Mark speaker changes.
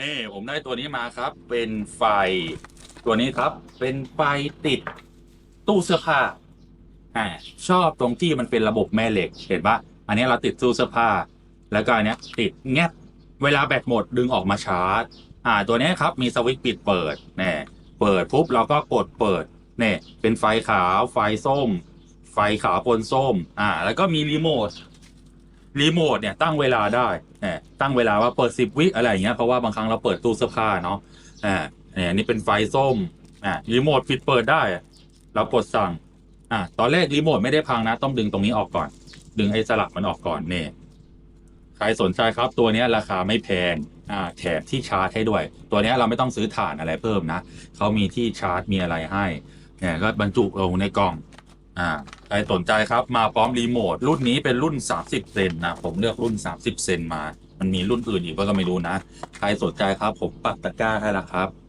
Speaker 1: นี่ผมได้ตัวนี้มาครับ เป็นไฟ ตัวนี้ครับ เป็นไฟติดตู้เสื้อผ้าอ่าชอบตรงที่มันเป็นระบบแม่เหล็ก เห็นปะอันนี้เราติดตู้เสื้อผ้า แล้วก็อันนี้ติดแงบเวลาแบตหมดดึงออกมาชาร์จ อ่า ตัวนี้ครับมีสวิตช์ปิดเปิดแน่เปิดปุ๊บเราก็กดเปิดเนี่ยเป็นไฟขาวไฟส้ม ไฟขาวปนส้ม อ่า แล้วก็มีรีโมทรีโมทเนี่ยตั้งเวลาได้เนี่ย ตั้งเวลาว่าเปิดสิบวิอะไรอย่างเงี้ยเพราะว่าบางครั้งเราเปิดตู้เสื้อผ้าเนาะอ่าเนี่ยนี่เป็นไฟส้มอ่ารีโมทปิดเปิดได้ เรากดสั่งอ่าตอนแรกรีโมทไม่ได้พังนะ ต้องดึงตรงนี้ออกก่อน ดึงไอ้สลักมันออกก่อนเนี่ยใครสนใจครับตัวนี้ราคาไม่แพงอ่าแถมที่ชาร์จให้ด้วย ตัวนี้เราไม่ต้องซื้อถ่านอะไรเพิ่มนะเขามีที่ชาร์จมีอะไรให้เนี่ยก็บรรจุลงในกล่องอ่าใครสนใจครับมาพร้อมรีโมทรุ่นนี้เป็นรุ่น 30 เซนนะ ผมเลือกรุ่น 30 เซนมา มันมีรุ่นอื่นอีกก็ไม่รู้นะ ใครสนใจครับ ผมปักตะกร้าให้ละครับ